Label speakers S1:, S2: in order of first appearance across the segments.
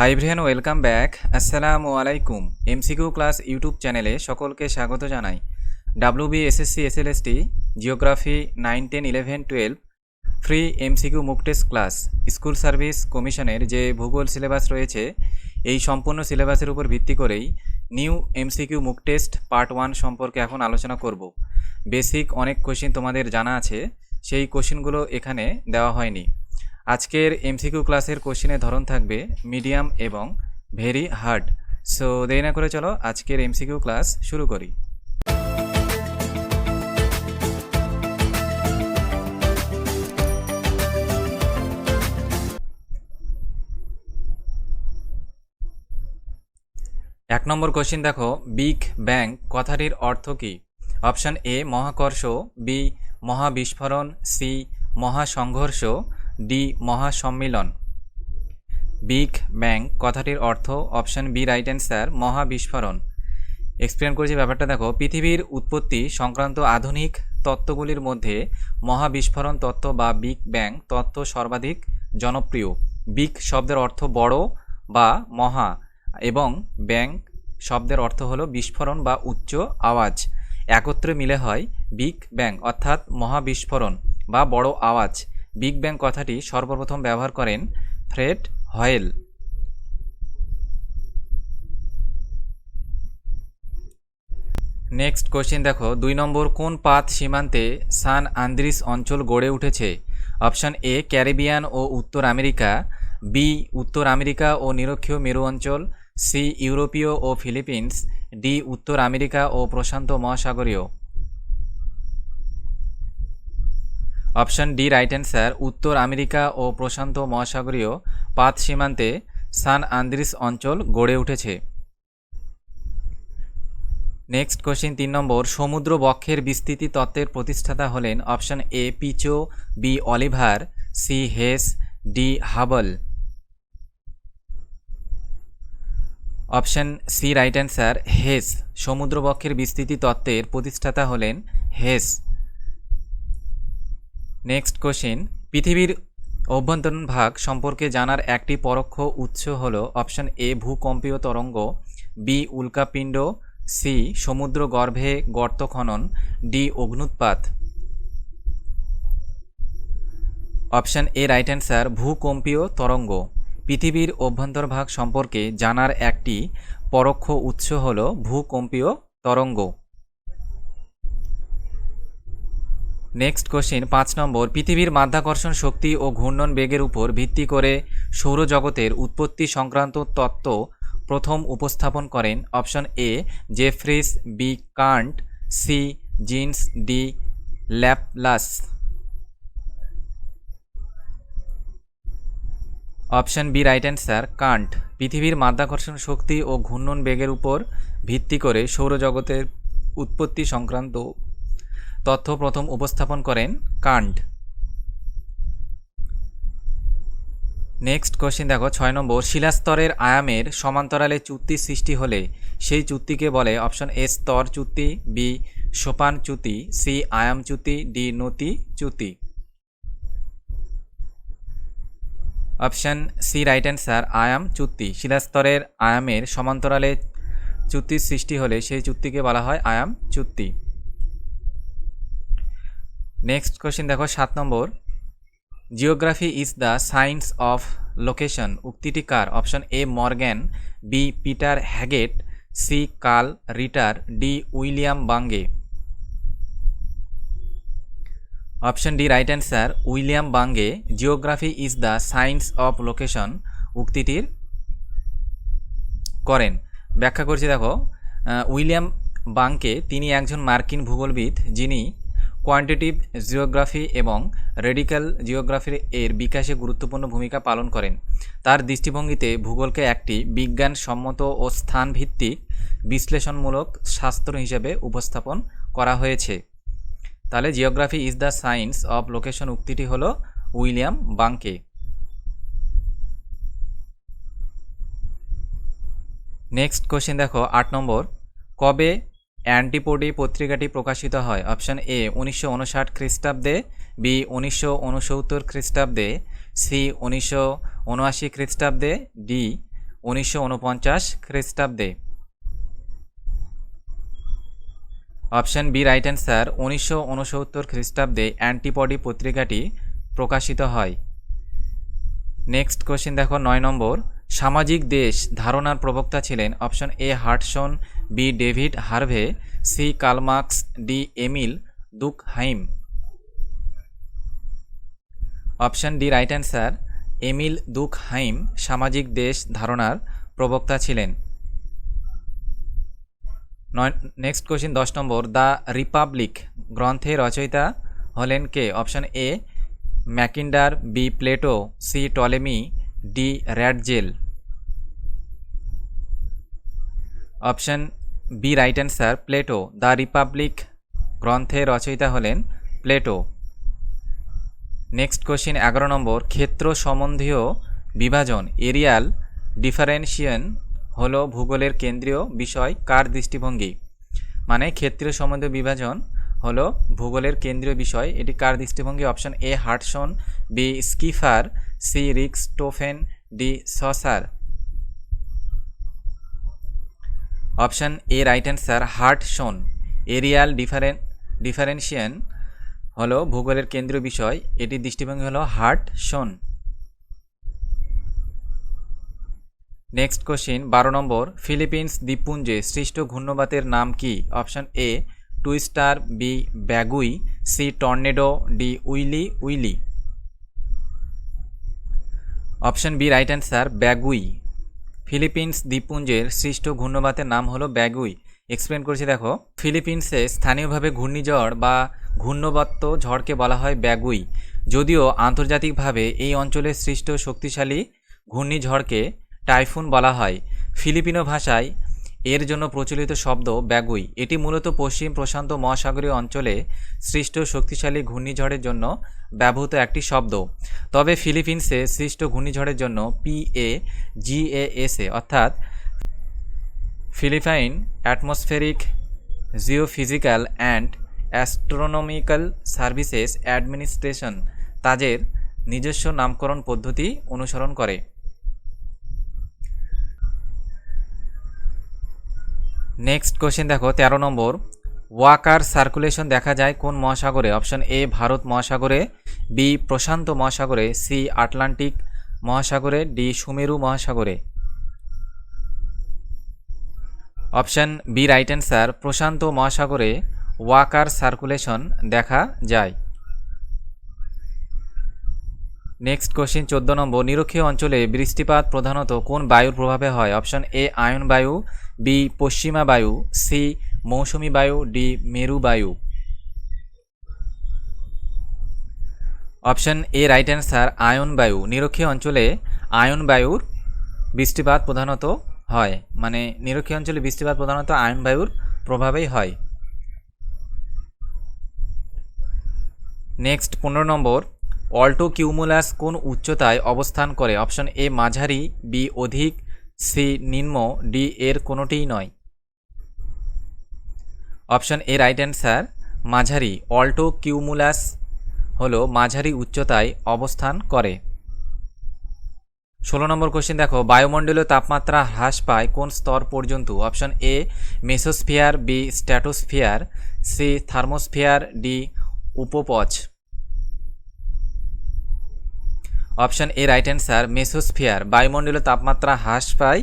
S1: High ভ্রিয়ান welcome back আসসালামু আলাইকুম MCQ class YouTube চ্যানেলে সকলকে স্বাগত জানাই। W B SSC SLST geography nine ten eleven twelve free MCQ mock class school service কমিশনের যে ভূগোল সিলেবাস রয়েছে, এই সম্পূর্ণ সিলেবাসের উপর ভিত্তি করেই new MCQ mock test part one সম্পর্কে এখন আলোচনা করব। বেসিক অনেক কোশ্চিন তোমাদের জানা আছে, সেই কোশ্চিনগুলো এখানে দেওয়া হয়নি। আজকের এমসিকিউ ক্লাসের কোশ্চেনের ধরন থাকবে মিডিয়াম এবং ভেরি হার্ড সো দেরি না করে চলো আজকের এমসিকিউ ক্লাস শুরু করি। এক নম্বর কোশ্চিন দেখো বিগ ব্যাং কথাটির অর্থ কী? অপশন এ মহাকর্ষ বি মহাবিস্ফোরণ সি মহাসংঘর্ষ ডি মহাসম্মিলন। বিগ ব্যাং কথাটির অর্থ অপশন বি রাইট অ্যান্সার, মহাবিস্ফোরণ। এক্সপ্লেন করেছি ব্যাপারটা, দেখো, পৃথিবীর উৎপত্তি সংক্রান্ত আধুনিক তত্ত্বগুলির মধ্যে মহাবিস্ফোরণ তত্ত্ব বা বিগ ব্যাং তত্ত্ব সর্বাধিক জনপ্রিয়। বিগ শব্দের অর্থ বড় বা মহা এবং ব্যাং শব্দের অর্থ হলো বিস্ফোরণ বা উচ্চ আওয়াজ। একত্রে মিলে হয় বিগ ব্যাং, অর্থাৎ মহাবিস্ফোরণ বা বড় আওয়াজ। বিগ ব্যাং কথাটি সর্বপ্রথম ব্যবহার করেন ফ্রেড হয়েল। নেক্সট কোশ্চেন, দেখো, দুই নম্বর, কোন পাত সীমান্তে সান আন্দ্রিস অঞ্চল গড়ে উঠেছে? অপশন এ, ক্যারিবিয়ান ও উত্তর আমেরিকা, বি, উত্তর আমেরিকা ও নিরক্ষীয় মেরু অঞ্চল, সি, ইউরোপীয় ও ফিলিপিন্স, ডি, উত্তর আমেরিকা ও প্রশান্ত মহাসাগরীয়। অপশন ডি রাইট অ্যান্সার উত্তর আমেরিকা ও প্রশান্ত মহাসাগরীয় পাত সীমান্তে সান আন্দ্রিস অঞ্চল গড়ে উঠেছে। নেক্সট কোশ্চিন তিন নম্বর, সমুদ্র বক্ষের বিস্তৃতি তত্ত্বের প্রতিষ্ঠাতা হলেন option A, পিচো, B, Oliver, C, Hess, D, Hubble. Option C right answer Hess সমুদ্রবক্ষের বিস্তৃতি তত্ত্বের প্রতিষ্ঠাতা হলেন হেস। নেক্সট কোশ্চিন পৃথিবীর অভ্যন্তরীণ ভাগ সম্পর্কে জানার একটি পরোক্ষ উৎস হল অপশন এ, ভূকম্পীয় তরঙ্গ, বি, উল্কাপিণ্ড, সি, সমুদ্র গর্ভে গর্ত খনন ডি অগ্নুৎপাত। অপশন এ রাইট অ্যান্সার ভূকম্পীয় তরঙ্গ। পৃথিবীর অভ্যন্তরভাগ সম্পর্কে জানার একটি পরোক্ষ উৎস হল ভূকম্পীয় তরঙ্গ। নেক্সট কোশ্চিন পাঁচ নম্বর, পৃথিবীর মাধ্যাকর্ষণ শক্তি ও ঘূর্ণন বেগের উপর ভিত্তি করে সৌরজগতের উৎপত্তি সংক্রান্ত তত্ত্ব প্রথম উপস্থাপন করেন option A Jeffreys B Kant C Jeans D Laplace option B right answer Kant পৃথিবীর মাধ্যাকর্ষণ শক্তি ও ঘূর্ণন বেগের উপর ভিত্তি করে সৌরজগতের উৎপত্তি সংক্রান্ত তথ্য প্রথম উপস্থাপন করেন কান্ড। নেক্সট কোশ্চেন দেখো, ছয় নম্বর, শিলাস্তরের আয়ামের সমান্তরালে চুক্তি সৃষ্টি হলে সেই চুক্তিকে বলে অপশন এ স্তর চুক্তি, বি সোপান চ্যুতি সি আয়াম চ্যুতি ডি নতি চ্যুতি অপশন সি রাইট অ্যান্সার, আয়াম চুক্তি। শিলাস্তরের আয়ামের সমান্তরালে চুক্তির সৃষ্টি হলে সেই চুক্তিকে বলা হয় আয়াম চুক্তি। নেক্সট কোশ্চেন দেখো, সাত নম্বর। Geography is the science of location উক্তিটি কার? Option A Morgan B Peter Haggett C Carl Ritter D William Bunge option D right answer William Bunge geography is the science of location উক্তিটির করেন। ব্যাখ্যা করছি দেখো William বাঙ্কে তিনি একজন মার্কিন ভূগোলবিদ, যিনি কোয়ান্টিটিভ জিওগ্রাফি এবং রেডিক্যাল জিওগ্রাফির এর বিকাশে গুরুত্বপূর্ণ ভূমিকা পালন করেন। তার দৃষ্টিভঙ্গিতে ভূগোলকে একটি বিজ্ঞানসম্মত ও স্থানভিত্তিক বিশ্লেষণমূলক শাস্ত্র হিসেবে উপস্থাপন করা হয়েছে। তাহলে geography is the science of location উক্তিটি হল উইলিয়াম বাঙ্কে নেক্সট কোশ্চেন দেখো, আট নম্বর। কবে অ্যান্টিপোডি পত্রিকাটি প্রকাশিত হয়। অপশন এ, উনিশশো উনষাট খ্রিস্টাব্দে, বি, উনিশশো উনসত্তর খ্রিস্টাব্দে, সি, উনিশশো উনআশি খ্রিস্টাব্দে, ডি, উনিশশো উনপঞ্চাশ খ্রিস্টাব্দে। অপশন বি, রাইট অ্যান্সার, উনিশশো উনসত্তর খ্রিস্টাব্দে অ্যান্টিবডি পত্রিকাটি প্রকাশিত হয়। নেক্সট কোশ্চেন দেখো, নয় নম্বর। সামাজিক দেশ ধারণার প্রবক্তা ছিলেন option A Hartshorne, B David Harvey, C Karl Marx, D Emile Durkheim option D right answer, Emile Durkheim সামাজিক দেশ ধারণার প্রবক্তা ছিলেন। নেক্সট কোশ্চেন দশ নম্বর, দ্য রিপাবলিক গ্রন্থে রচয়িতা হলেন কে? Option A, Mackinder B Plato, C Ptolemy D Ratzel option B right answer, Plato. The Republic গ্রন্থের রচয়িতা হলেন প্লেটো। নেক্সট কোশ্চেন, এগারো নম্বর। ক্ষেত্র সম্বন্ধীয় বিভাজন, এরিয়াল ডিফারেন্সিয়েশন হলো ভূগোলের কেন্দ্রীয় বিষয়, কার দৃষ্টিভঙ্গি? মানে ক্ষেত্রীয় সম্বন্ধীয় বিভাজন হলো ভূগোলের কেন্দ্রীয় বিষয়। এটি কার দৃষ্টিভঙ্গি? Option A, Hartshorne, B, Schaefer, C Richthofen D, Sauer. Option A, right answer, Hartshorne. Areal ডিফারেন differentiation হলো ভূগোলের কেন্দ্রীয় বিষয়। এটির দৃষ্টিভঙ্গি হলো হার্ট শোন নেক্সট কোশ্চিন, বারো নম্বর, ফিলিপিন্স দ্বীপপুঞ্জে সৃষ্ট ঘূর্ণবাতের নাম কি? Option A twister B Baguio, C tornado, D willy willy. Option B right answer, Baguio. Philippines দ্বীপপুঞ্জের সৃষ্ট ঘূর্ণবাতের নাম হলো ব্যাগুই। এক্সপ্লেন করছি, দেখো। ফিলিপিন্সে স্থানীয়ভাবে ঘূর্ণিঝড় বা ঘূর্ণবত্ত ঝড়কে বলা হয় ব্যাগুই। যদিও আন্তর্জাতিকভাবে এই অঞ্চলে সৃষ্ট শক্তিশালী ঘূর্ণিঝড়কে টাইফুন বলা হয়। ফিলিপিনো ভাষায় এর জন্য প্রচলিত শব্দ ব্যাগুই। এটি মূলত পশ্চিম প্রশান্ত মহাসাগরীয় অঞ্চলে সৃষ্ট শক্তিশালী ঘূর্ণিঝড়ের জন্য ব্যবহৃত একটি শব্দ। তবে ফিলিপিন্সে সৃষ্ট ঘূর্ণিঝড়ের জন্য পিএ জিএএসএ অর্থাৎ Philippine atmospheric geophysical and astronomical services administration তাদের নিজস্ব নামকরণ পদ্ধতি অনুসরণ করে। নেক্সট কোশ্চেন দেখো, তেরো নম্বর। ওয়াকার সার্কুলেশন দেখা যায় কোন মহাসাগরে? অপশন এ ভারত মহাসাগরে বি প্রশান্ত মহাসাগরে সি আটলান্টিক মহাসাগরে ডি সুমেরু মহাসাগরে। অপশন বি রাইট অ্যান্সার প্রশান্ত মহাসাগরে ওয়াকার সার্কুলেশন দেখা যায়। নেক্সট কোশ্চিন চোদ্দ নম্বর, নিরক্ষীয় অঞ্চলে বৃষ্টিপাত প্রধানত কোন বায়ুর প্রভাবে হয়? অপশন এ আয়ন বায়ু বি পশ্চিমা বায়ু সি মৌসুমি বায়ু ডি মেরু বায়ু। অপশন এ রাইট অ্যান্সার আয়ন বায়ু। নিরক্ষীয় অঞ্চলে আয়ন বায়ুর বৃষ্টিপাত প্রধানত হয়। মানে নিরক্ষীয় অঞ্চলে বৃষ্টিপাত প্রধানত আয়ন বায়ুর প্রভাবেই হয়। নেক্সট পনেরো নম্বর অল্টো কিউমুলাস কোন উচ্চতায় অবস্থান করে? অপশন এ, মাঝারি বি অধিক সি নিম্ন ডি এর কোনোটিই নয়। অপশন এ, রাইট অ্যান্সার, মাঝারি। অল্টো কিউমুলাস হলো মাঝারি উচ্চতায় অবস্থান করে। ষোলো নম্বর কোশ্চেন দেখো, বায়ুমণ্ডলীয় তাপমাত্রা হ্রাস পায় কোন স্তর পর্যন্ত? Option A, mesosphere B stratosphere C thermosphere D উপপচ। Option A right answer mesosphere বায়ুমণ্ডলীয় তাপমাত্রা হ্রাস পায়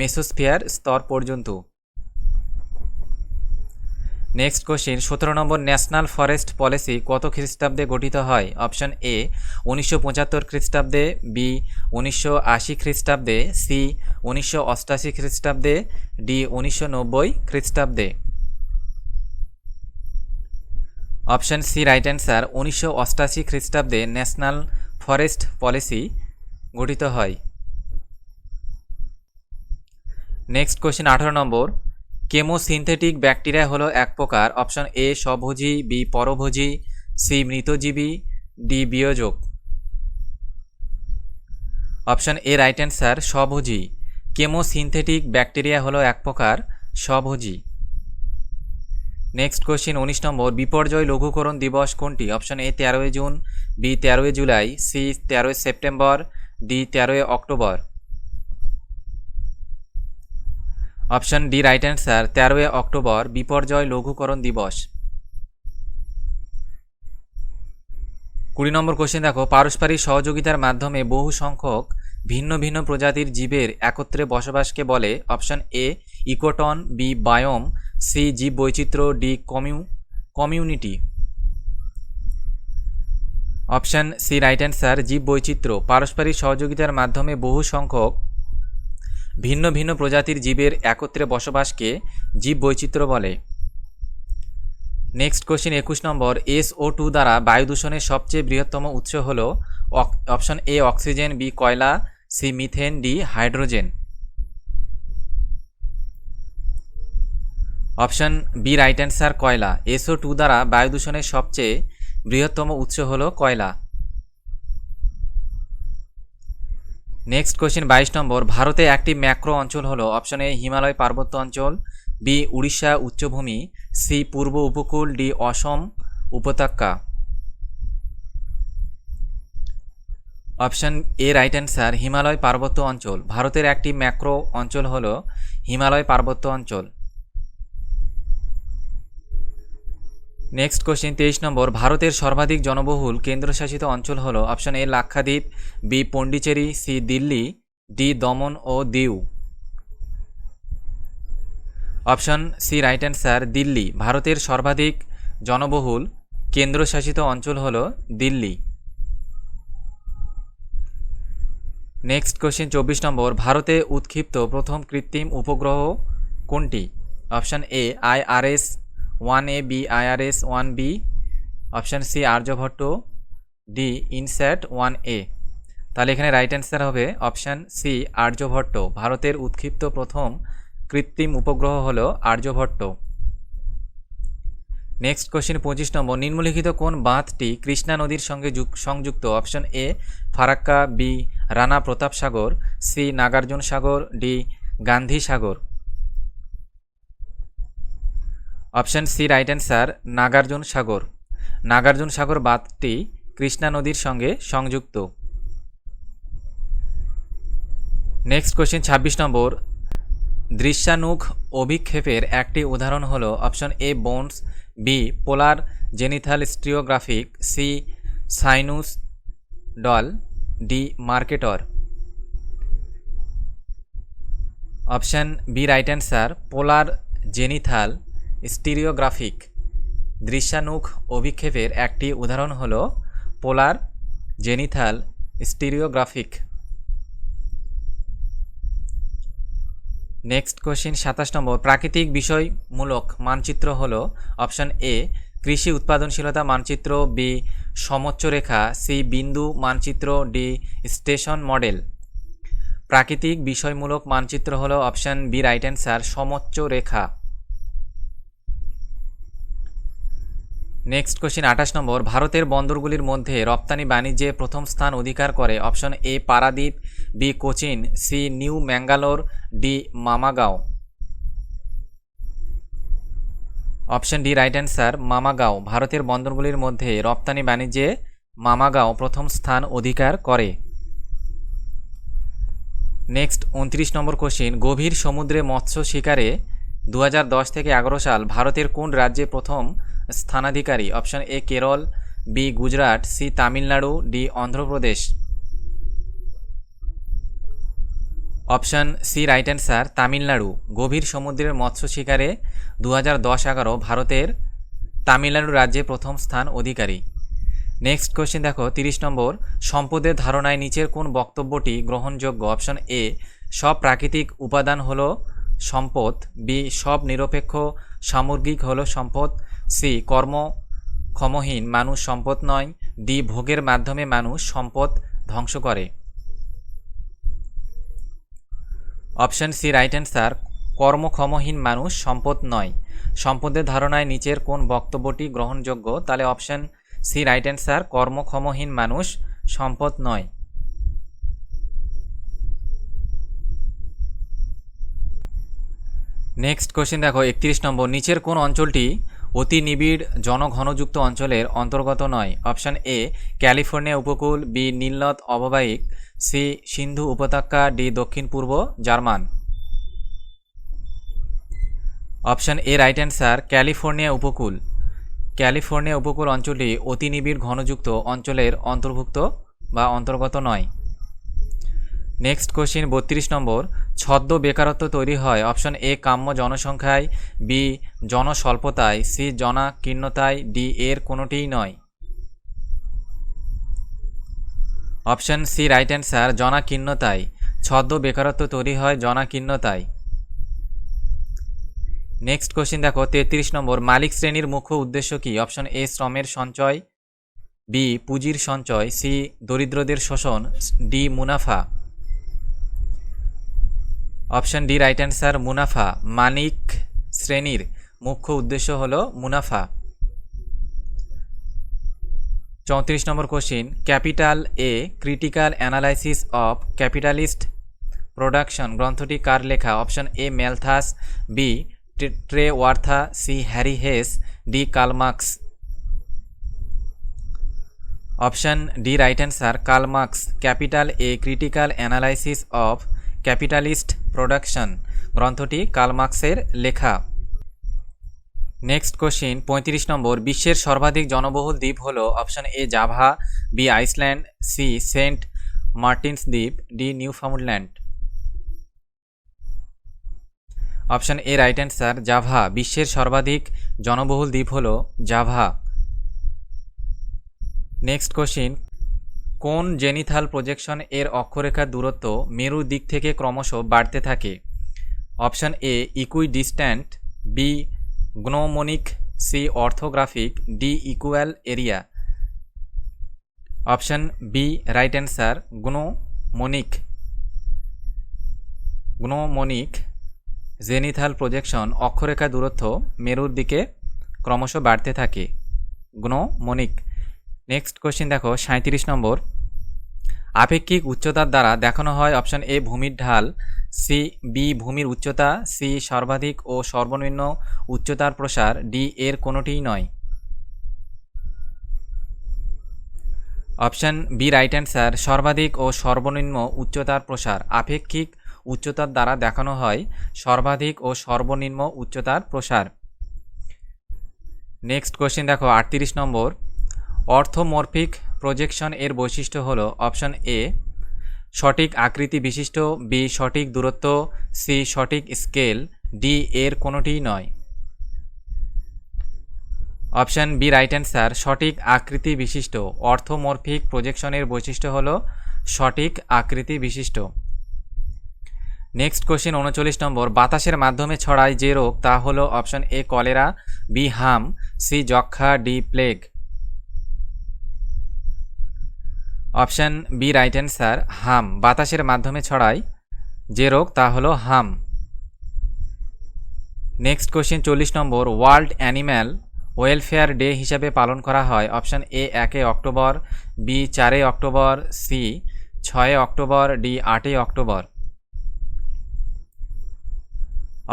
S1: মেসোস্ফিয়ার স্তর পর্যন্ত। নেক্সট কোশ্চেন সতেরো নম্বর ন্যাশনাল ফরেস্ট পলিসি কত খ্রিস্টাব্দে গঠিত হয়? অপশন এ উনিশশো পঁচাত্তর খ্রিস্টাব্দে বি উনিশশো আশি খ্রিস্টাব্দে সি উনিশশো অষ্টাশি খ্রিস্টাব্দে ডি উনিশশো নব্বই খ্রিস্টাব্দে। অপশন সি রাইট অ্যান্সার উনিশশো অষ্টাশি খ্রিস্টাব্দে ন্যাশনাল ফরেস্ট পলিসি গঠিত হয়। নেক্সট কোশ্চেন আঠারো নম্বর। কেমোসিনথেটিক ব্যাকটেরিয়া হলো এক প্রকার। অপশন এ স্বভোজী বি পরভোজী সি মৃতজীবী ডি বিয়োজক। অপশন এ রাইট অ্যান্সার স্বভোজী। কেমোসিনথেটিক ব্যাকটেরিয়া হলো এক প্রকার, স্বভোজী। নেক্সট কোশ্চেন উনিশ নম্বর, বিপর্যয় লঘুকরণ দিবস কোনটি? অপশন এ তেরোই জুন বি তেরোই জুলাই সি তেরোই সেপ্টেম্বর ডি তেরোই October. Option D right answer তেরোই অক্টোবর, বিপর্যয় লঘুকরণ দিবস। কুড়ি নম্বর কোশ্চেন দেখো, পারস্পরিক সহযোগিতার মাধ্যমে বহু সংখ্যক ভিন্ন ভিন্ন প্রজাতির জীবের একত্রে বসবাসকে বলে option A ecotone B biome C জীব বৈচিত্র্য D কমিউ, community. Option C right answer জীব বৈচিত্র্য পারস্পরিক সহযোগিতার মাধ্যমে বহু সংখ্যক ভিন্ন ভিন্ন প্রজাতির জীবের একত্রে বসবাসকে জীব বৈচিত্র্য বলে। নেক্সট কোশ্চেন একুশ নম্বর, এস ও টু দ্বারা বায়ু দূষণের সবচেয়ে বৃহত্তম উৎস হল অপশন এ, অক্সিজেন, বি কয়লা, C methane, D hydrogen. Option B right answer কয়লা। এসও টু দ্বারা বায়ু দূষণের সবচেয়ে বৃহত্তম উৎস হল কয়লা। নেক্সট কোশ্চেন বাইশ নম্বর। ভারতে একটি ম্যাক্রো অঞ্চল হল অপশন এ হিমালয় পার্বত্য অঞ্চল, বি উড়িষ্যা উচ্চভূমি, সি পূর্ব উপকূল, ডি অসম উপত্যকা। Option A right answer Himalaya পার্বত্য অঞ্চল। ভারতের একটি ম্যাক্রো অঞ্চল হল হিমালয় পার্বত্য অঞ্চল। নেক্সট কোশ্চেন তেইশ নম্বর। ভারতের সর্বাধিক জনবহুল কেন্দ্রশাসিত অঞ্চল হল option A Lakshadweep B Pondicherry C Delhi D Daman O Diu. Option C right answer Delhi. ভারতের সর্বাধিক জনবহুল কেন্দ্রশাসিত অঞ্চল হল দিল্লি। নেক্সট কোশ্চেন চব্বিশ নম্বর। ভারতে উৎক্ষিপ্ত প্রথম কৃত্রিম উপগ্রহ কোনটি? Option A IRS one A, B IRS one B, option C, Aryabhata, D, INSAT, one A. তাহলে এখানে রাইট অ্যান্সার হবে অপশান সি, আর্যভট্ট। ভারতের উৎক্ষিপ্ত প্রথম কৃত্রিম উপগ্রহ হল আর্যভট্ট। নেক্সট কোশ্চেন পঁচিশ নম্বর। নিম্নলিখিত কোন বাঁধটি কৃষ্ণা নদীর সঙ্গে সংযুক্ত? Option A, Farakka, B, Rana Pratap Sagar, C, Nagarjuna Sagar, D, Gandhi Sagar. Option C right answer, Nagarjuna Sagar. Nagarjuna Sagar বাঁধটি Krishna নদীর সঙ্গে সংযুক্ত। নেক্সট কোশ্চেন ছাব্বিশ নম্বর। দৃশ্যানুক অভিক্ষেপের একটি উদাহরণ হল option A Bonne's, B polar zenithal stereographic, C sinusoidal, D Mercator. Option B right answer, polar zenithal stereographic দৃশ্যানুক অভিক্ষেপের একটি উদাহরণ হল polar zenithal stereographic. Next question সাতাশ নম্বর। প্রাকৃতিক বিষয়মূলক মানচিত্র হল অপশন এ, কৃষি উৎপাদনশীলতা মানচিত্র, বি সমোচ্চ রেখা সি, বিন্দু মানচিত্র, ডি, স্টেশন মডেল। প্রাকৃতিক বিষয়মূলক মানচিত্র হল অপশন বি, রাইট অ্যান্সার সমোচ্চ রেখা নেক্সট কোশ্চিন আঠাশ নম্বর। ভারতের বন্দরগুলির মধ্যে রপ্তানি বাণিজ্যে প্রথম স্থান অধিকার করে option A, Paradip, B, Cochin, C, New Mangalore, D, Marmagao. Option D right answer Marmagao. ভারতের বন্দরগুলির মধ্যে রপ্তানি বাণিজ্যে মামাগাঁও প্রথম স্থান অধিকার করে। নেক্সট উনত্রিশ নম্বর কোশ্চিন গভীর সমুদ্রে মৎস্য শিকারে দু হাজার দশ থেকে এগারো সাল ভারতের কোন রাজ্যে প্রথম স্থানাধিকারী, option A, Kerala, B, Gujarat, C, Tamil Nadu, D, Andhra Pradesh. Option C, right answer, Tamil Nadu. গভীর সমুদ্রের মৎস্য শিকারে দু হাজার দশ এগারো ভারতের তামিলনাড়ু রাজ্যে প্রথম স্থান অধিকারী। নেক্সট কোয়েশ্চেন দেখো, তিরিশ নম্বর, সম্পদের ধারণায় নিচের কোন বক্তব্যটি গ্রহণযোগ্য? অপশন এ সব প্রাকৃতিক উপাদান হলো সম্পদ, বি সব নিরপেক্ষ সামগ্রিক হলো সম্পদ সি, কর্ম ক্ষমহীন, মানুষ সম্পদ নয়। ডি, ভোগের মাধ্যমে মানুষ সম্পদ ধ্বংস করে। অপশন সি, রাইট অ্যান্সার কর্মক্ষমহীন মানুষ সম্পদ নয়। সম্পদের ধারণায় নিচের কোন বক্তব্যটি গ্রহণযোগ্য? তাহলে অপশন সি, রাইট অ্যান্সার কর্মক্ষমহীন মানুষ সম্পদ নয়। নেক্সট কোশ্চেন দেখো, একত্রিশ নম্বর, নিচের কোন অঞ্চলটি অতি নিবিড় জনঘনযুক্ত অঞ্চলের অন্তর্গত নয়। অপশান এ, ক্যালিফোর্নিয়া উপকূল, বি, নীলনদ, অববাহিক, সি, সিন্ধু উপত্যকা, ডি দক্ষিণ পূর্ব German. Option A, right answer, California উপকূল। ক্যালিফোর্নিয়া উপকূল অঞ্চলটি অতি নিবিড় ঘনযুক্ত অঞ্চলের অন্তর্ভুক্ত বা অন্তর্গত নয়। নেক্সট কোশ্চিন, বত্রিশ নম্বর ছদ্ম বেকারত্ব তৈরি হয়। অপশন এ, কাম্য জনসংখ্যায়, বি, জনস্বল্পতায়, সি, জনাকীর্ণতায়, ডি, এর কোনোটিই নয়। অপশন সি, রাইট অ্যান্সার, জনাকীর্ণতায়। ছদ্ম বেকারত্ব তৈরি হয় জনাকীর্ণতায়। নেক্সট কোশ্চিন দেখো, তেত্রিশ নম্বর, মালিক শ্রেণির মুখ্য উদ্দেশ্য কি? অপশন এ, শ্রমের সঞ্চয়, বি, পুঁজির সঞ্চয়, সি, দরিদ্রদের শোষণ, ডি, মুনাফা। অপশন ডি রাইট অ্যান্সার মুনাফা। মানিক শ্রেণির মুখ্য উদ্দেশ্য হল মুনাফা। চৌত্রিশ number question capital a critical analysis of capitalist production গ্রন্থটি কার লেখা? Option A Malthus B Trewartha C Harry Hess D Karl Marx option D right answer Karl Marx capital a critical analysis of capitalist production গ্রন্থটি কালমার্কসের লেখা। Next question, পঁয়ত্রিশ নম্বর, বিশ্বের সর্বাধিক জনবহুল দ্বীপ হল option A Java, B Iceland, C Saint Martin's দ্বীপ, D Newfoundland. Option A right answer, Java, বিশ্বের সর্বাধিক জনবহুল দ্বীপ হল জাভা। নেক্সট কোশ্চিন কোন জেনিথাল প্রজেকশন এর অক্ষরেখার দূরত্ব মেরুর দিক থেকে ক্রমশ বাড়তে থাকে? Option A equidistant B gnomonic C orthographic D equal area option B right answer gnomonic gnomonic zenithal projection, অক্ষরেখা দূরত্ব মেরুর দিকে ক্রমশ বাড়তে থাকে। গ্নোমোনিক নেক্সট কোশ্চিন দেখো সাঁত্রিশ নম্বর। আপেক্ষিক উচ্চতার দ্বারা দেখানো হয় অপশন এ ভূমির ঢাল সি বি ভূমির উচ্চতা সি সর্বাধিক ও সর্বনিম্ন উচ্চতার প্রসার ডি এর কোনোটিই নয়। অপশন বি রাইট অ্যান্সার সর্বাধিক ও সর্বনিম্ন উচ্চতার প্রসার। আপেক্ষিক উচ্চতার দ্বারা দেখানো হয় সর্বাধিক ও সর্বনিম্ন উচ্চতার প্রসার। নেক্সট কোশ্চেন দেখো, আটত্রিশ নম্বর। অর্থমরফিক প্রজেকশন এর বৈশিষ্ট্য হল অপশন এ সঠিক আকৃতি বিশিষ্ট বি সঠিক দূরত্ব সি সঠিক স্কেল ডি এর কোনোটিই নয়। অপশন বি রাইট অ্যান্সার সঠিক আকৃতি বিশিষ্ট, অর্থমরফিক প্রজেকশনের বৈশিষ্ট্য হল সঠিক আকৃতি বিশিষ্ট। নেক্সট কোশ্চেন উনচল্লিশ নম্বর, বাতাসের মাধ্যমে ছড়ায় যে রোগ, তা হলো অপশন এ কলেরা বি হাম সি যক্ষা D plague option B right answer হাম। বাতাসের মাধ্যমে ছড়ায় যে রোগ, তা হলো হাম। নেক্সট কোশ্চেন চল্লিশ number world animal welfare day হিসাবে পালন করা হয়। অপশান এ, একে অক্টোবর, বি, চারে অক্টোবর, সি, ছয়ে অক্টোবর, ডি আটই October.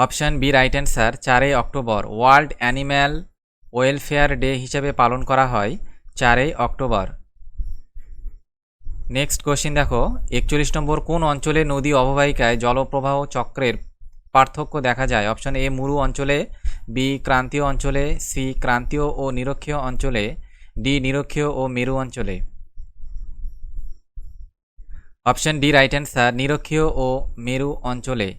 S1: Option B right answer চারই October world animal welfare day হিসাবে পালন করা হয় চারই অক্টোবর। নেক্সট কোশ্চিন দেখো, একচল্লিশ নম্বর, কোন অঞ্চলে নদী অববাহিকায় জলপ্রবাহ চক্রের পার্থক্য দেখা যায়? অপশন এ মুরু অঞ্চলে বি ক্রান্তীয় অঞ্চলে সি ক্রান্তীয় ও নিরক্ষীয় অঞ্চলে ডি নিরক্ষীয় ও মেরু অঞ্চলে। অপশন ডি রাইট অ্যান্সার নিরক্ষীয় ও মেরু অঞ্চলে।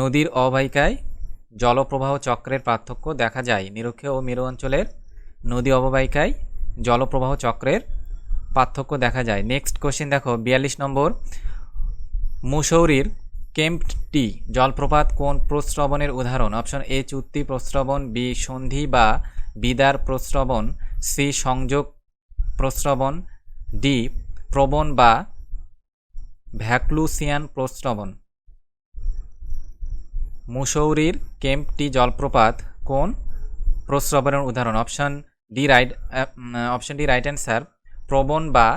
S1: নদীর অববাহিকায় জলপ্রবাহ চক্রের পার্থক্য দেখা যায়। নিরক্ষীয় ও মেরু অঞ্চলের নদী অববাহিকায় জলপ্রবাহ চক্রের পার্থক্য দেখা যায়। নেক্সট কোশ্চেন দেখো, বিয়াল্লিশ নম্বর। মুসৌরির কেম্পটি জলপ্রপাত কোন প্রস্রবণের উদাহরণ? অপশন এ চুক্তি প্রস্রবণ বি সন্ধি বা বিদার প্রস্রবণ সি সংযোগ প্রস্রবণ ডি প্রবণ বা ভ্যাকলুসিয়ান প্রস্রবণ। মুসৌরির কেম্পটি জলপ্রপাত কোন প্রস্রবণের উদাহরণ? Option D right option D right answer প্রবণ বা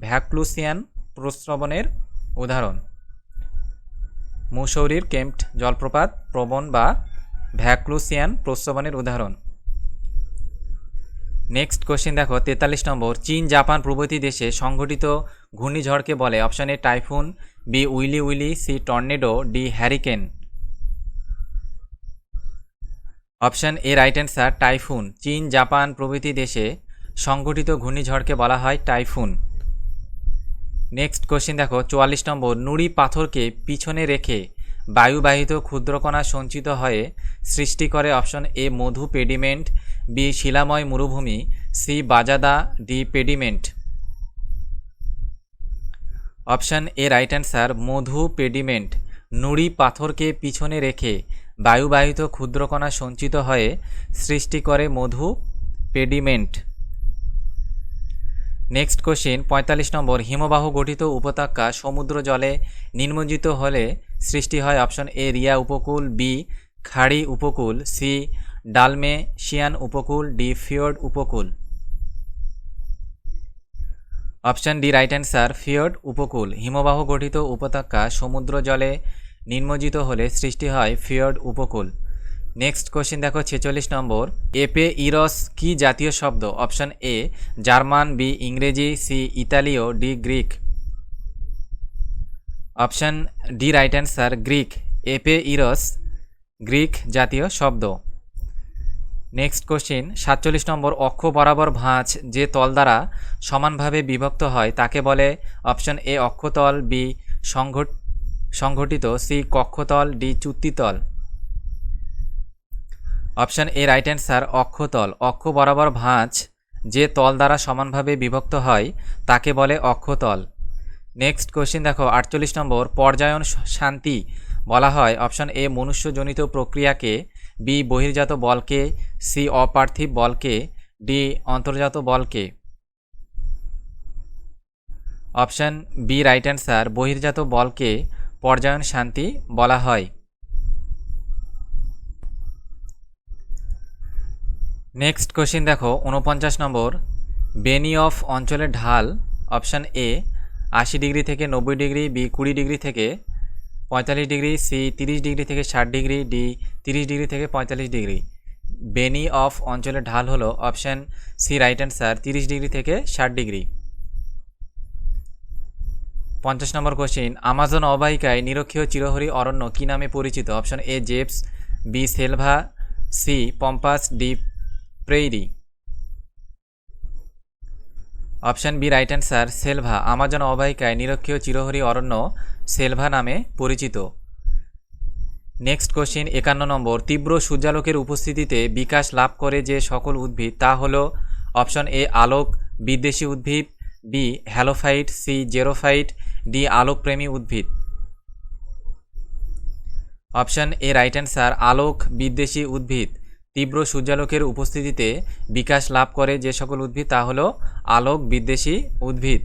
S1: ভ্যাকলুসিয়ান প্রস্রবণের উদাহরণ। মুসৌরির কেম্পট জলপ্রপাত প্রবণ বা ভ্যাকলুসিয়ান প্রস্রবণের উদাহরণ। নেক্সট কোশ্চেন দেখো, তেতাল্লিশ নম্বর, চীন, জাপান প্রভৃতি দেশে সংঘটিত ঘূর্ণিঝড়কে বলে option A typhoon, B willy willy, C tornado, D hurricane. Option A right answer, typhoon, চীন, জাপান প্রভৃতি দেশে সংঘটিত ঘূর্ণিঝড়কে বলা হয় টাইফুন। নেক্সট কোশ্চেন দেখো, চুয়াল্লিশ নম্বর, নুড়ি পাথরকে পিছনে রেখে বায়ুবাহিত ক্ষুদ্রকণা সঞ্চিত হয়ে সৃষ্টি করে অপশন এ, মধু পেডিমেন্ট, বি, শিলাময় মরুভূমি, C, bajada, D, pediment. Option A right answer Madhu pediment, নুড়ি পাথরকে পিছনে রেখে বায়ুবাহিত ক্ষুদ্রকণা সঞ্চিত হয়ে সৃষ্টি করে মধু পেডিমেন্ট। নেক্সট কোশ্চিন পঁয়তাল্লিশ নম্বর, হিমবাহ গঠিত উপত্যকা সমুদ্র জলে নির্মজ্জিত হলে সৃষ্টি হয় অপশন এ রিয়া উপকূল বি খাড়ি উপকূল সি ডালমেশিয়ান উপকূল ডি ফিওর্ড উপকূল। Option D right answer fjord উপকূল। হিমবাহ গঠিত উপত্যকা সমুদ্র জলে নির্মজ্জিত হলে সৃষ্টি হয় ফিওর্ড উপকূল। নেক্সট কোশ্চেন দেখো, ছেচল্লিশ নম্বর। এপে ইরস কি জাতীয় শব্দ? অপশন এ জার্মান বি ইংরেজি সি ইতালীয় D Greek option D right answer Greek এপে ইরস Greek জাতীয় শব্দ। নেক্সট কোশ্চিন সাতচল্লিশ নম্বর, অক্ষ বরাবর ভাঁজ যে তল দ্বারা সমানভাবে বিভক্ত হয়, তাকে বলে অপশন এ অক্ষতল বি সংঘট সংঘটিত সি কক্ষতল ডি চুক্তিতল। অপশন এ রাইট অ্যান্সার অক্ষতল অক্ষ বরাবর ভাঁজ যে তল দ্বারা সমানভাবে বিভক্ত হয়, তাকে বলে অক্ষতল নেক্সট কোশ্চিন দেখো, আটচল্লিশ নম্বর, পর্যায়ন শান্তি বলা হয়। অপশান এ, মনুষ্যজনিত প্রক্রিয়াকে বি বহির্জাত বলকে সি অপার্থিব বলকে ডি অন্তর্জাত বলকে। অপশান বি রাইট অ্যান্সার বহির্জাত বলকে, পর্যায়ন শান্তি বলা হয়। নেক্সট কোশ্চিন দেখো উনপঞ্চাশ নম্বর। বেনি অফ অঞ্চলের ঢাল অপশান এ আশি ডিগ্রি থেকে নব্বই ডিগ্রি বি কুড়ি ডিগ্রি থেকে পঁয়তাল্লিশ ডিগ্রি সি তিরিশ ডিগ্রি থেকে ষাট ডিগ্রি ডি তিরিশ ডিগ্রি থেকে পঁয়তাল্লিশ ডিগ্রি। বেনি অফ অঞ্চলের ঢাল হলো অপশান সি রাইট অ্যান্সার তিরিশ ডিগ্রি থেকে ষাট ডিগ্রি। পঞ্চাশ নম্বর কোশ্চিন আমাজন অবাহিকায় নিরক্ষীয় চিরহরি অরণ্য কী নামে পরিচিত? Option A জেপস B selva C pampas D prairie option B right answer selva Amazon অবাহিকায় নিরক্ষীয় চিরহরি অরণ্য সেলভা নামে পরিচিত। নেক্সট কোশ্চিন একান্ন নম্বর, তীব্র সূর্যালোকের উপস্থিতিতে বিকাশ লাভ করে যে সকল উদ্ভিদ, তা হল অপশন এ আলোক, বিদ্বেষী উদ্ভিদ B halophyte C xerophyte D আলোকপ্রেমী উদ্ভিদ। অপশন এ রাইট অ্যান্সার আলোক, বিদ্বেষী উদ্ভিদ। তীব্র সূর্যালোকের উপস্থিতিতে বিকাশ লাভ করে যে সকল উদ্ভিদ, তা হল আলোক, বিদ্বেষী উদ্ভিদ।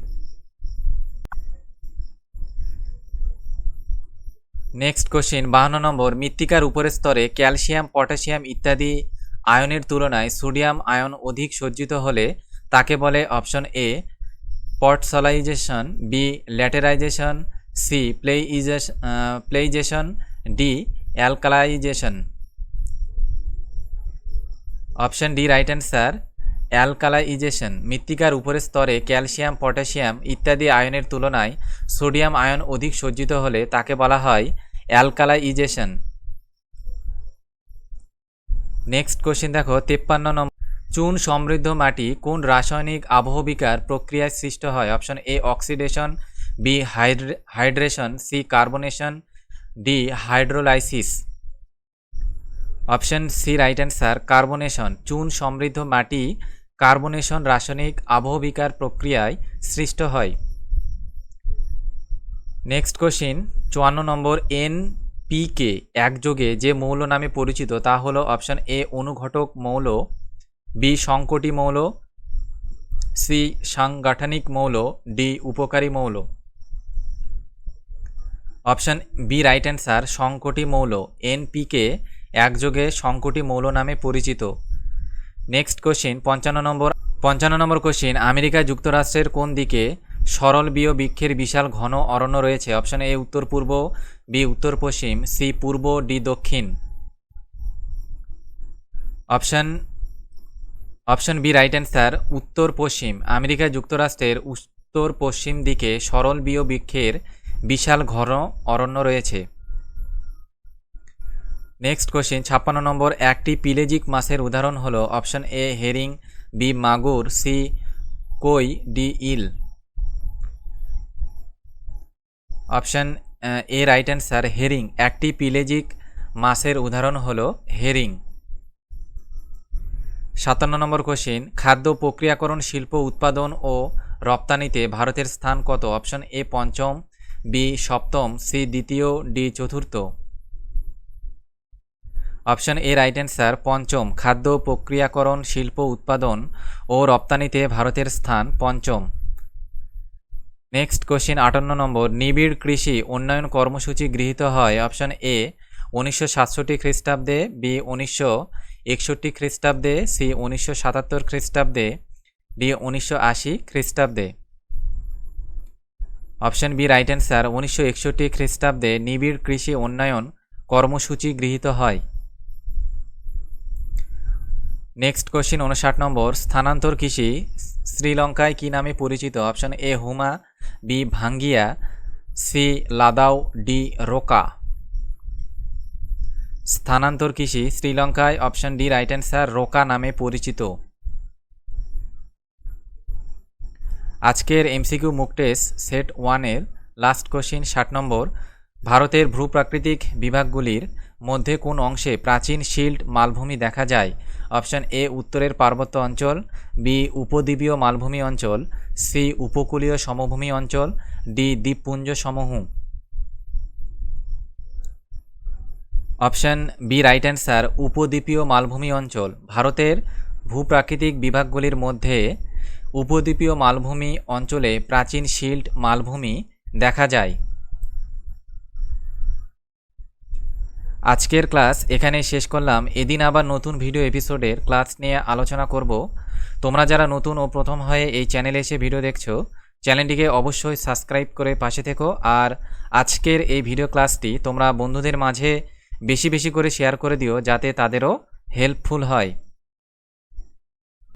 S1: নেক্সট কোশ্চিন বাহান্ন নম্বর, মৃত্তিকার উপরের স্তরে ক্যালসিয়াম, পটাশিয়াম ইত্যাদি আয়নের তুলনায় সোডিয়াম আয়ন অধিক সজ্জিত হলে তাকে বলে option A, podzolisation, B, laterisation, C gleisation, D, alkalisation. Option D right answer alkalisation মৃত্তিকার উপরের স্তরে ক্যালসিয়াম পটাশিয়াম ইত্যাদি আয়নের তুলনায় সোডিয়াম আয়ন অধিক সজ্জিত হলে তাকে বলা হয় অ্যালকালাইজেশন নেক্সট কোশ্চেন দেখো, তেপ্পান্ন নম্বর চুন সমৃদ্ধ মাটি কোন রাসায়নিক আবহবিকার প্রক্রিয়ায় সৃষ্ট হয়? Option A oxidation B hydration C carbonation D hydrolysis option C right answer carbonation চুন সমৃদ্ধ মাটি কার্বনেশন রাসায়নিক আবহবিকার প্রক্রিয়ায় সৃষ্ট হয়। নেক্সট কোশ্চিন চুয়ান্ন নম্বর এন পিকে একযোগে যে মৌল নামে পরিচিত, তা হলো অপশন এ, অনুঘটক মৌল বি সংকটি মৌল সি সাংগঠনিক মৌল ডি উপকারী মৌল। অপশন বি রাইট অ্যান্সার সংকটি মৌল এনপিকে একযোগে সংকটি মৌল নামে পরিচিত। নেক্সট কোশ্চিন পঞ্চান্ন নম্বর পঞ্চান্ন নম্বর কোশ্চিন আমেরিকা যুক্তরাষ্ট্রের কোন দিকে সরল বিয় বৃক্ষের বিশাল ঘন অরণ্য রয়েছে? অপশন এ উত্তর পূর্ব বি উত্তর পশ্চিম সি পূর্ব ডি দক্ষিণ। Option option B right answer উত্তর পশ্চিম। আমেরিকা যুক্তরাষ্ট্রের উত্তর পশ্চিম দিকে সরল বিয় বৃক্ষের বিশাল ঘন অরণ্য রয়েছে। নেক্সট কোশ্চেন ছাপ্পান্ন নম্বর, একটি পিলেজিক মাছের উদাহরণ হলো অপশন এ হেরিং বি মাগুর সি কই D eel. Option, A right answer herring. একটি পিলেজিক মাছের উদাহরণ হলো হেরিং। সাতান্ন নম্বর কোশ্চেন খাদ্য প্রক্রিয়াকরণ শিল্প উৎপাদন ও রপ্তানিতে ভারতের স্থান কত? অপশন এ পঞ্চম বি সপ্তম সি দ্বিতীয় ডি চতুর্থ। অপশন এ রাইট অ্যান্সার পঞ্চম, খাদ্য প্রক্রিয়াকরণ, শিল্প উৎপাদন ও রপ্তানিতে ভারতের স্থান, পঞ্চম। নেক্সট কোশ্চেন আটান্ন নম্বর, নিবিড় কৃষি, উন্নয়ন কর্মসূচি গৃহীত হয়, অপশন এ, উনিশশো সাতষট্টি খ্রিস্টাব্দে, বি, উনিশশো একষট্টি খ্রিস্টাব্দে, সি, উনিশশো সাতাত্তর খ্রিস্টাব্দে, ডি, উনিশশো আশি খ্রিস্টাব্দে। অপশন বি রাইট অ্যান্সার উনিশশো একষট্টি খ্রিস্টাব্দে নিবিড় কৃষি, উন্নয়ন কর্মসূচি গৃহীত হয়। নেক্সট কোশ্চিন উনষাট নম্বর। স্থানান্তর কৃষি, শ্রীলঙ্কায় কি নামে পরিচিত? অপশন এ হুমা বি ভাঙ্গিয়া সি লাদাও ডি রোকা। স্থানান্তর কৃষি, শ্রীলঙ্কায় অপশন ডি রাইট অ্যান্সার রোকা নামে পরিচিত। আজকের এমসিকিউ মুক টেস্ট সেট ওয়ানের লাস্ট কোশ্চিন ষাট নম্বর। ভারতের ভূপ্রাকৃতিক বিভাগগুলির মধ্যে কোন অংশে প্রাচীন শিল্ড মালভূমি দেখা যায়? অপশন এ উত্তরের পার্বত্য অঞ্চল, বি উপদ্বীপীয় মালভূমি অঞ্চল, সি উপকূলীয় সমভূমি অঞ্চল, ডি দ্বীপপুঞ্জ সমূহ। অপশন বি রাইট অ্যান্সার, উপদ্বীপীয় মালভূমি অঞ্চল। ভারতের ভূপ্রাকৃতিক বিভাগগুলির মধ্যে উপদ্বীপীয় মালভূমি অঞ্চলে প্রাচীন শিল্ড মালভূমি দেখা যায়। আজকের ক্লাস এখানে শেষ করলাম। এদিন আবার নতুন ভিডিও এপিসোডের ক্লাস নিয়ে আলোচনা করব। তোমরা যারা নতুন ও প্রথম হয়ে এই চ্যানেলে এসে ভিডিও দেখছ চ্যানেলটিকে অবশ্যই সাবস্ক্রাইব করে পাশে থেকো। আর আজকের এই ভিডিও ক্লাসটি তোমরা বন্ধুদের মাঝে বেশি বেশি করে শেয়ার করে দিও, যাতে তাদেরও হেল্পফুল হয়।